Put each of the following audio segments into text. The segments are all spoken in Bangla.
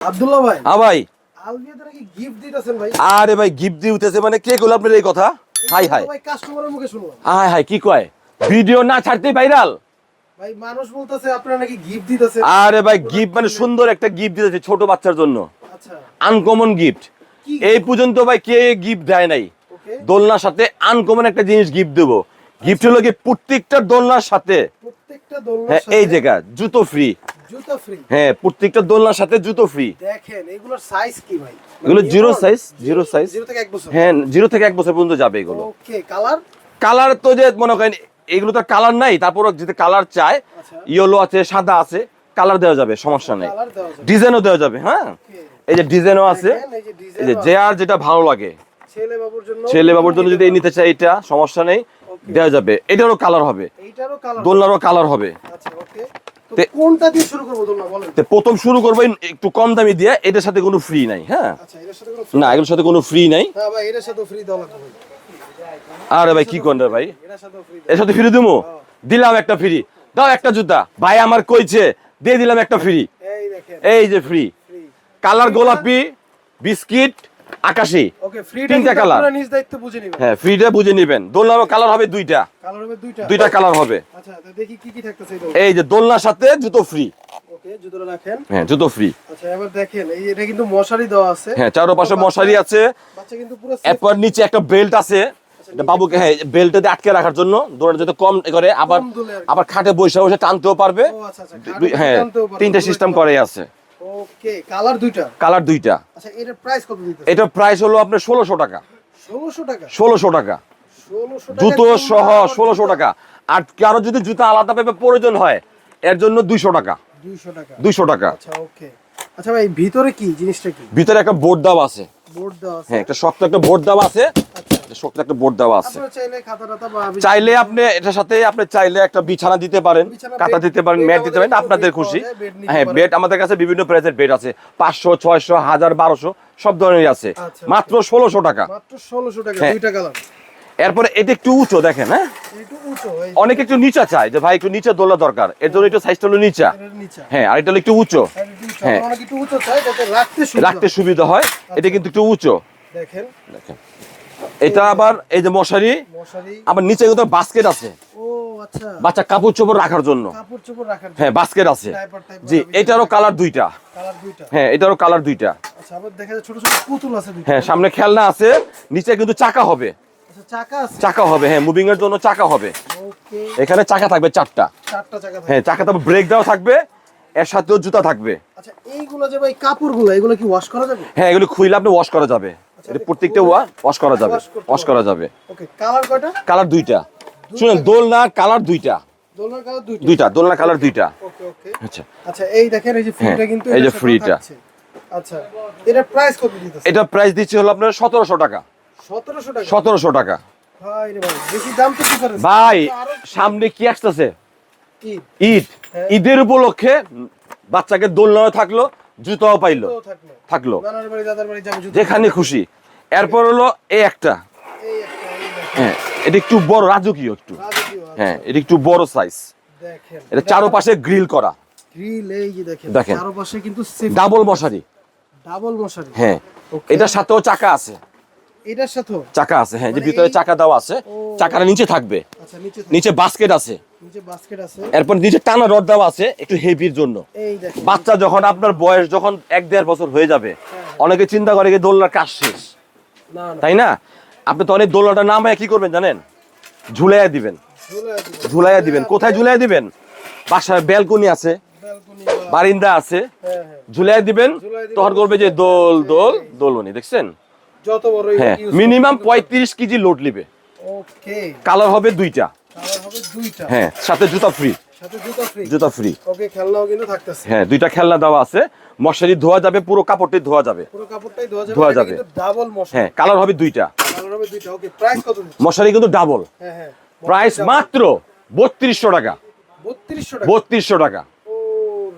আব্দুল্লাহ ভাই। হ্যাঁ ভাই। আলবিয়াতে নাকি গিফট দিতেছেন ভাই। আরে ভাই গিফট উঠেছে মানে কে আপনার এই কথা? Hi hi. ভাই কাস্টমারের মুখে শুনলাম হাই হাই কি কয়? ভিডিও না ছাড়তেই ভাইরাল ভাই মানুষ বলতেছে আপনারা নাকি গিফট দিতেছেন। আরে ভাই গিফট মানে সুন্দর একটা গিফট দিতেছে ছোট বাচ্চার জন্য। আচ্ছা। আনকমন গিফট এই পর্যন্ত ভাই কে গিফট দেয় নাই। দোলনার সাথে আনকমন একটা জিনিস গিফট দেবো। গিফট হলো কি প্রত্যেকটা দোলনার সাথে। প্রত্যেকটা দোলনার হ্যাঁ সাথে। এই জায়গা জুতো ফ্রি জুতা ফ্রি হ্যাঁ প্রত্যেকটা দোলনার সাথে জুতো ফ্রি দেখেন এগুলোর সাইজ কি ভাই? এগুলো zero size zero size zero থেকে এক বছর। হ্যাঁ জিরো থেকে এক বছর পর্যন্ত যাবে এগুলো। ওকে কালার কালার তো যে মনে করেন এগুলো তো কালার নাই তারপর যদি কালার চায় আচ্ছা। ইয়েলো আছে সাদা আছে কালার দেওয়া যাবে সমস্যা নেই। দেওয়া যাবে। ডিজাইনও দেওয়া যাবে হ্যাঁ? এই যে ডিজাইনও আছে এই যে যে আর যেটা ভালো লাগে। ছেলে বাবুর জন্য ছেলে বাবুর জন্য যদি নিতে চাই এটা সমস্যা নেই দেওয়া যাবে। এটারও কালার হবে। দোলনারও কালার হবে। আচ্ছা ওকে কোনটা দিয়ে শুরু করব দোলনা বলেন প্রথম শুরু করব একটু কম দামি দিয়ে এটার সাথে কোনো ফ্রি নাই হ্যাঁ? আচ্ছা এটার সাথে কোনো না এগুলোর সাথে কোনো ফ্রি নাই। হ্যাঁ ভাই এটার সাথে ফ্রি দেওয়া লাগবে আরে ভাই কি রে ভাই? এটার সাথে ফ্রি এর সাথে ফ্রি দিমু? দিলাম একটা ফ্রি দাও একটা জুতা। ভাই আমার কইছে দিয়ে দিলাম একটা ফ্রি এই দেখেন। এই যে ফ্রি কালার গোলাপি বিস্কিট আকাশি। তিনটা নেবেন। হ্যাঁ ফ্রিটা বুঝে নিবেন। দোলনার কালার হবে দুইটা। দুইটা। কালার হবে। আচ্ছা এই যে দোলনার সাথে জুতো ফ্রি হ্যাঁ জুতো ফ্রি আচ্ছা এবার দেখেন এটা কিন্তু মশারি দেওয়া আছে। হ্যাঁ চারপাশে মশারি আছে। বাচ্চা কিন্তু পুরো এরপর নিচে একটা বেল্ট আছে। এটা বাবুকে হ্যাঁ বেল্টে আটকে রাখার জন্য দৌড়ানো যাতে কম করে। আবার। আবার খাটে বসে বসে টানতেও পারবে। আচ্ছা আচ্ছা হ্যাঁ তিনটা সিস্টেম করে আছে। ওকে কালার দুইটা? কালার দুইটা। আচ্ছা এটার প্রাইস কত দিতেছে? এটা প্রাইস হলো আপনার ষোলোশো টাকা। 1600 টাকা? ষোলোশো টাকা। 1600 টাকা জুতো সহ ষোলোশো টাকা। আর কারও যদি জুতো আলাদা ভাবে প্রয়োজন হয় এর জন্য দুইশো টাকা। 200 টাকা। দুইশো টাকা। আচ্ছা ওকে আচ্ছা ভাই ভিতরে কি জিনিসটা কি? ভিতরে একটা বোর্ড দেওয়া আছে। বোর্ড আছে। হ্যাঁ একটা শক্ত একটা বোর্ড দেওয়া আছে। আচ্ছা। শক্ত একটা বোর্ড দেওয়া আছে। চাইলে আপনি এটার সাথে আপনি চাইলে একটা বিছানা দিতে পারেন কাতা দিতে পারেন ম্যাট দিতে পারেন আপনাদের খুশি। হ্যাঁ বেড আমাদের কাছে বিভিন্ন প্রাইসের বেড আছে। পাঁচশো ছয়শো হাজার বারোশো সব ধরনের আছে। আচ্ছা, মাত্র ষোলোশো টাকা। 1600 টাকা হ্যাঁ। দুইটা কালার এরপরে এটা একটু উঁচু দেখেন হ্যাঁ? অনেক একটু নিচা চায় যে ভাই একটু নিচে দোলা দরকার। এর জন্য একটু সাইজটা হলো নিচা। হ্যাঁ আর এটা হলো একটু উঁচু। হ্যাঁ। যাতে রাখতে সুবিধা রাখতে সুবিধা হয় এটা কিন্তু একটু উঁচু। দেখেন। দেখেন। এটা আবার এই যে মশারি আবার নিচে কিন্তু বাস্কেট আছে। আচ্ছা। বাচ্চা কাপড় চোপড় রাখার জন্য। হ্যাঁ বাস্কেট আছে। জি এটারও কালার দুইটা। হ্যাঁ এটারও কালার দুইটা। আচ্ছা দুইটা। হ্যাঁ সামনে খেলনা আছে নিচে কিন্তু চাকা হবে। আচ্ছা চাকা হবে হ্যাঁ মুভিং এর জন্য চাকা হবে। এখানে চাকা থাকবে চারটা। হ্যাঁ চাকা তারপর ব্রেক দেওয়া থাকবে এর সাথেও জুতা থাকবে। আচ্ছা এইগুলো যে ভাই কাপড়গুলো এগুলো কি ওয়াশ করা যাবে? হ্যাঁ এগুলো খুইলে আপনি ওয়াশ করা যাবে। এটা প্রত্যেকটা ওয়া ওয়াশ করা যাবে ওয়াশ করা যাবে। ওকে কালার কয়টা? কালার দুইটা। শুনেন দোলনা কালার দুইটা। দোলনার কালার দুইটা। দুইটা দোলনা কালার দুইটা। ওকে ওকে আচ্ছা। আচ্ছা এই দেখেন এই যে ফ্রিটা কিন্তু এই যে ফ্রিটা। আচ্ছা এটার প্রাইস কত দিতেছে এটা প্রাইস দিচ্ছে হলো আপনার সতেরোশো টাকা। 1700 টাকা? সতেরোশো টাকা। ভাই রে ভাই বেশি দাম তো ডিফারেন্স ভাই সামনে কি আসতেছে? ঈদ। হ্যাঁ। ঈদের উপলক্ষে বাচ্চাকে দোলনাও থাকল জুতাও পাইলো। থাকল। যেখানে খুশি। এরপর হলো এই একটা। হ্যাঁ এটা একটু বড় রাজকীয় একটু। হ্যাঁ এটা একটু বড় সাইজ এটা চারোপাশে গ্রিল করা। গ্রিল এই যে দেখেন দেখেন। চারপাশে কিন্তু ডাবল মশারি। ডাবল মশারি। হ্যাঁ এটা এটার সাথেও চাকা আছে। এটার সাথেও? চাকা আছে হ্যাঁ যে মানে ভিতরে চাকা দেওয়া আছে। চাকাটা নিচে থাকবে। আচ্ছা নিচে বাস্কেট আছে। এরপর নিচে টানা রড দেওয়া আছে একটু হেভির জন্য। বাচ্চা যখন আপনার বয়স যখন এক দেড় বছর হয়ে যাবে অনেকে চিন্তা করে দোলনার কাজ শেষ। তাই না? আপনি তো অনেক দোলনাটা নামায় কি করবেন জানেন? ঝুলাইয়া দিবেন। ঝুলাইয়া দিবেন। কোথায় ঝুলাইয়া দিবেন? বাসায় ব্যালকনি আছে বারিন্দা আছে। হ্যাঁ হ্যাঁ। ঝুলাইয়া দিবেন। তখন করবে যে দোল দোল দোলনি দেখছেন? যত বড় হ্যাঁ মিনিমাম পঁয়ত্রিশ কেজি লোড নিবে। ওকে কালার হবে দুইটা। কালার হবে দুইটা। হ্যাঁ সাথে জুতা ফ্রি সাথে জুতো ফ্রি জুতা ফ্রি ওকে খেলনাও কিন্তু থাকতেছে। হ্যাঁ দুইটা খেলনা দেওয়া আছে। মশারি ধোয়া যাবে পুরো কাপড়টি ধোয়া যাবে। পুরো কাপড়টাই ধোয়া যাবে ধোয়া যাবে। কিন্তু ডাবল মশা হ্যাঁ কালার হবে দুইটা। কালার হবে দুইটা ওকে প্রাইস কত মশারি কিন্তু ডাবল হ্যাঁ হ্যাঁ প্রাইস মাত্র বত্রিশশো টাকা। 3200 টাকা? বত্রিশশো টাকা। ও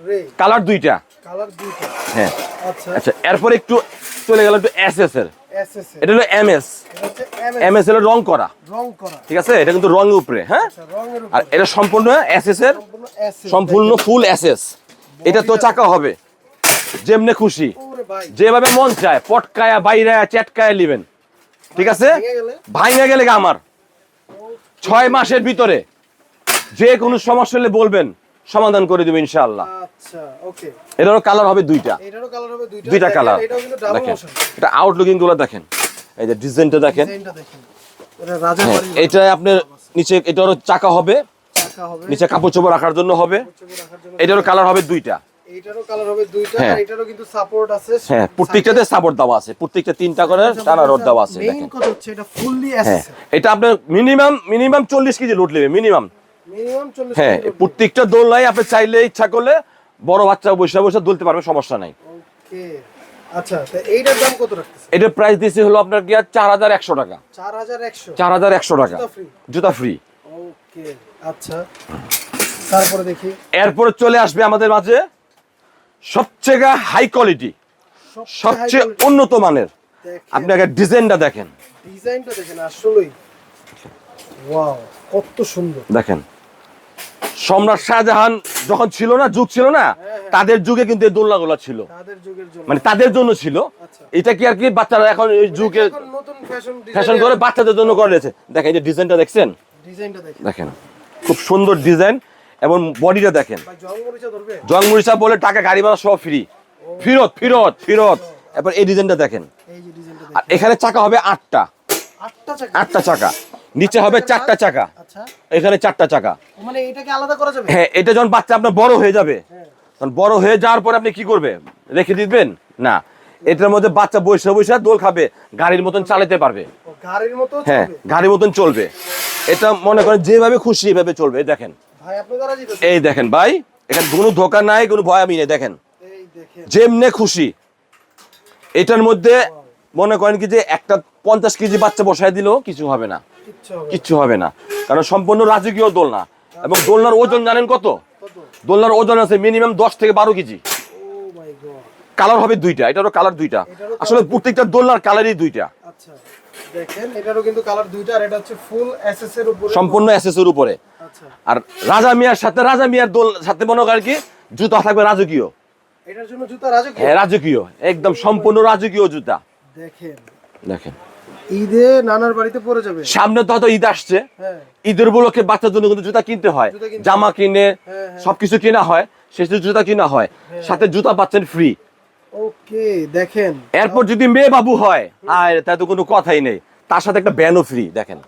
রে কালার দুইটা। কালার দুইটা। হ্যাঁ। আচ্ছা। আচ্ছা এরপর একটু চলে গেল একটু এস এস এর। এসএস এটা হলো M S M MS S হলো রং করা। রং করা। ঠিক আছে? এটা কিন্তু রঙের উপরে হ্যাঁ? আচ্ছা আর এটা সম্পূর্ণ এস এস এর? সম্পূর্ণ ফুল এস এস এটা তো চাকা হবে। যেমনে খুশি। যেভাবে মন চায় পটকায়া বাইরে চেটকায়া নিবেন ঠিক আছে? ভেঙে গেলে? আমার। ছয় মাসের ভিতরে যে কোনো সমস্যা হলে বলবেন। সমাধান করে দেবো ইনশাআল্লাহ। আচ্ছা এটারও কালার হবে দুইটা। দুইটা। কালার দেখেন এটা আউটলুকিংগুলো দেখেন। এই যে ডিজাইনটা দেখেন। এটা হ্যাঁ এটা আপনার নিচে এটারও চাকা হবে। চাকা হবে। নিচে কাপড় চোপড় রাখার জন্য হবে। এটারও কালার হবে দুইটা। হ্যাঁ। হ্যাঁ প্রত্যেকটাতে সাপোর্ট দেওয়া আছে। প্রত্যেকটা তিনটা করে টানা রড দেওয়া আছে। এটা আপনার মিনিমাম মিনিমাম চল্লিশ কেজি লোড নেবে মিনিমাম মিনিমাম 40 হ্যাঁ প্রত্যেকটা দোলনায় আপনি চাইলে ইচ্ছা করলে বড় বাচ্চা বসে বসে দুলতে পারবে সমস্যা নাই। আচ্ছা এইটার দাম কত রাখতেছে এটার প্রাইস দিয়েছে হলো আপনার গিয়া চার হাজার একশো টাকা। 4100 চার হাজার একশো টাকা। জুতা জুতা ফ্রি ওকে আচ্ছা। তারপরে দেখি। এরপরে চলে আসবে আমাদের মাঝে সবচেয়ে হাই কোয়ালিটি সবচেয়ে উন্নত মানের। আপনি আগে ডিজাইনটা দেখেন। ডিজাইনটা দেখেন আসলেই। ওয়াও কত সুন্দর। দেখেন। সম্রাট শাহজাহান যখন ছিল না যুগ ছিল না তাদের যুগে কিন্তু এই দোলনাগুলো ছিল। মানে তাদের জন্য ছিল। আচ্ছা। এটা কি আর কি বাচ্চারা এখন এই যুগে ফ্যাশন করে বাচ্চাদের জন্য করে দিয়েছে? দেখেন এই যে ডিজাইনটা দেখছেন? ডিজাইনটা দেখেন। দেখেন খুব সুন্দর ডিজাইন এবং বডিটা দেখেন। জং মরিচা বলে টাকা গাড়ি ভাড়া সব ফ্রি ফিরত ফিরত ফিরত। এবার এই ডিজাইনটা দেখেন। এই যে ডিজাইনটা আর এখানে চাকা হবে আটটা। আটটা চাকা। নিচে হবে চারটা চাকা। আচ্ছা। এখানে চারটা চাকা। মানে এটাকে আলাদা করা যাবে? হ্যাঁ এটা যখন বাচ্চা আপনার বড় হয়ে যাবে হ্যাঁ। তখন বড় হয়ে যাওয়ার পরে আপনি কি করবে রেখে দিবেন? না। এটার মধ্যে বাচ্চা বসে বসে দোল খাবে গাড়ির মতন চালাতে পারবে। গাড়ির মতো হ্যাঁ গাড়ির মতন চলবে। এটা মনে করেন যেভাবে খুশি এভাবে চলবে দেখেন। এই দেখেন ভাই এখানে কোনো ধোকা নাই কোনো ভয় আমি নেই দেখেন। দেখেন। যেমনে খুশি। এটার মধ্যে মনে করেন কি যে একটা পঞ্চাশ কেজি বাচ্চা বসায় দিলেও কিছু হবে না। কিচ্ছু হবে না। কারণ সম্পূর্ণ রাজকীয় দোলনা। এবং দোলনার ওজন জানেন কত? দোলনার ওজন আছে মিনিমাম দশ থেকে বারো কেজি। কালার হবে দুইটা এটারও কালার দুইটা। আসলে প্রত্যেকটা দোলনার কালারই দুইটা। আচ্ছা দেখেন এটারও কিন্তু কালার দুইটা আর এটা হচ্ছে ফুল এসএস এর উপরে। সম্পূর্ণ এসএসের উপরে। আচ্ছা। আর রাজা মিয়ার সাথে রাজা মিয়ার দোল সাথে মনে করেন কি? জুতা থাকবে রাজকীয়। এটার জন্য জুতা রাজকীয়? হ্যাঁ রাজকীয়। একদম সম্পূর্ণ রাজকীয় জুতা। দেখেন। দেখেন। ঈদে নানার বাড়িতে পরে যাবে। সামনে তো হয়তো ঈদ আসছে। হ্যাঁ। ঈদের উপলক্ষে বাচ্চার জন্য কিন্তু জুতা কিনতে হয়। জামা কিনে হ্যাঁ, হ্যাঁ। সবকিছু কেনা হয় শেষে জুতা কিনা হয়। সাথে জুতা পাচ্ছেন ফ্রি ওকে দেখেন। এরপর যদি মেয়ে বাবু হয় আর তাই তো কোনো কথাই নেই। তার সাথে একটা ব্যানও ফ্রি দেখেন।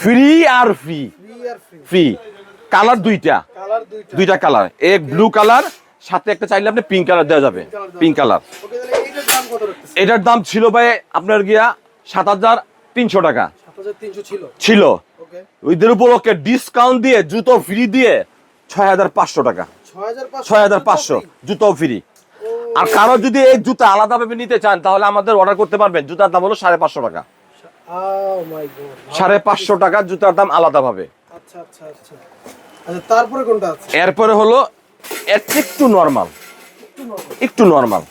ফ্রি আর ফ্রি ফ্রি কালার দুইটা। দুইটা। কালার এক ব্লু কালার সাথে একটা চাইলে আপনি পিঙ্ক কালার দেওয়া যাবে। পিঙ্ক কালার এটার দাম ছিল ভাই আপনার গিয়া সাত হাজার তিনশো টাকা। ছিল? ওইদের উপলক্ষে ডিসকাউন্ট দিয়ে জুতো ফ্রি দিয়ে ছয় হাজার পাঁচশো টাকা। ছয় হাজার পাঁচশো? জুতো ফ্রি আর কারও যদি এই জুতা আলাদাভাবে নিতে চান তাহলে আমাদের অর্ডার করতে পারবেন। জুতার দাম হলো সাড়ে পাঁচশো টাকা। গড সাড়ে পাঁচশো টাকা জুতার দাম আলাদাভাবে। আচ্ছা আচ্ছা আচ্ছা। তারপরে কোনটা এরপরে হলো একটু নর্মাল একটু নর্মাল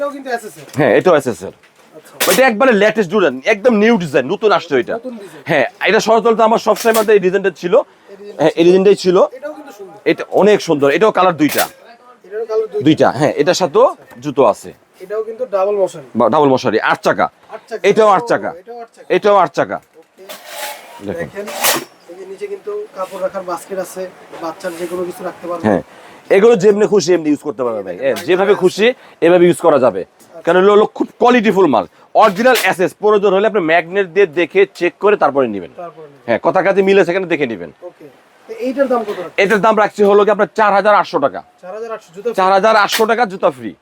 এটাও কিন্তু এসএস এর হ্যাঁ এটাও এসেছে আচ্ছা। ওইটা একবারে লেটেস্ট ডিজাইন একদম নিউ ডিজাইন নতুন আসছে ওইটা। হ্যাঁ এটা সরতল তো আমার সবসময় মধ্যে এই ডিজাইনটা ছিল। হ্যাঁ এই ডিজাইনটাই ছিল। এটা অনেক সুন্দর। এটাও কালার দুইটা। দুইটা। হ্যাঁ এটার সাথেও জুতো আছে। এটাও কিন্তু ডাবল মোশন ডাবল মশারি আট চাকা। এটাও আট চাকা। এটাও আট চাকা। দেখেন। নিচে কিন্তু কাপড় রাখার বাস্কেট আছে। বাচ্চার যে কোনো কিছু রাখতে পারবে। হ্যাঁ। এগুলো যেমনি খুশি এমনি ইউজ করতে পারবে ভাই। যেভাবে খুশি এভাবে ইউজ করা যাবে। কারণ হলো খুব কোয়ালিটিফুল মাল। অরিজিনাল অ্যাসেস প্রয়োজন হলে আপনি ম্যাগনেট দিয়ে দেখে চেক করে তারপরে নেবেন। হ্যাঁ কথা কাজে মিলে সেখানে দেখে নেবেন। এইটার দাম কত এটার দাম রাখছি হলো কি আপনার চার হাজার আটশো টাকা। চার হাজার আটশো টাকা জুতা ফ্রি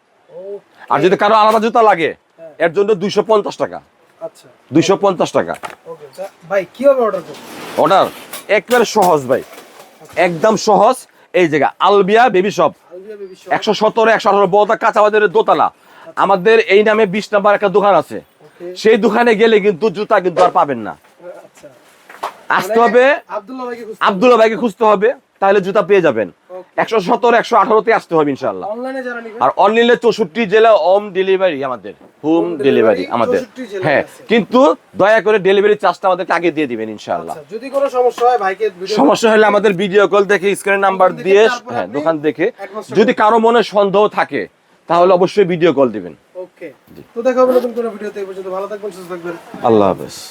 আর যদি কারও আলাদা জুতা লাগে হ্যাঁ। এর জন্য দুইশো পঞ্চাশ টাকা। আচ্ছা। দুইশো পঞ্চাশ টাকা। ভাই কীভাবে অর্ডার অর্ডার একবারে সহজ ভাই। একদম সহজ। এই জায়গা আলবিয়া বেবি শপ একশো সতেরো একশো আঠারো বলতা কাঁচা বাজারের দোতলা আমাদের এই নামে বিশ নাম্বার একটা দোকান আছে। সেই দোকানে গেলে কিন্তু জুতা কিন্তু আর পাবেন না। আচ্ছা। আসতে হবে। আবদুল্লাহ ভাইকে খুঁজতে হবে। তাহলে জুতা পেয়ে যাবেন। একশো সতেরো একশো আঠারোতে আসতে হবে ইনশাল্লাহ আর অনলাইনে চৌষট্টি জেলা হোম ডেলিভারি আমাদের। হোম ডেলিভারি আমাদের। হ্যাঁ কিন্তু দয়া করে ডেলিভারি চার্জটা আমাদেরকে আগে দিয়ে দিবেন ইনশাআল্লাহ। আচ্ছা যদি কোনো সমস্যা হয় ভাইকে সমস্যা হলে আমাদের ভিডিও কল দেখে স্ক্রিন নাম্বার দিয়ে হ্যাঁ দোকান দেখে। যদি কারও মনে সন্দেহ থাকে তাহলে অবশ্যই ভিডিও কল দিবেন। ওকে তো দেখা হবে নতুন কোনো ভিডিওতে এই পর্যন্ত ভালো থাকবেন সুস্থ থাকবেন। আল্লাহ হাফেজ।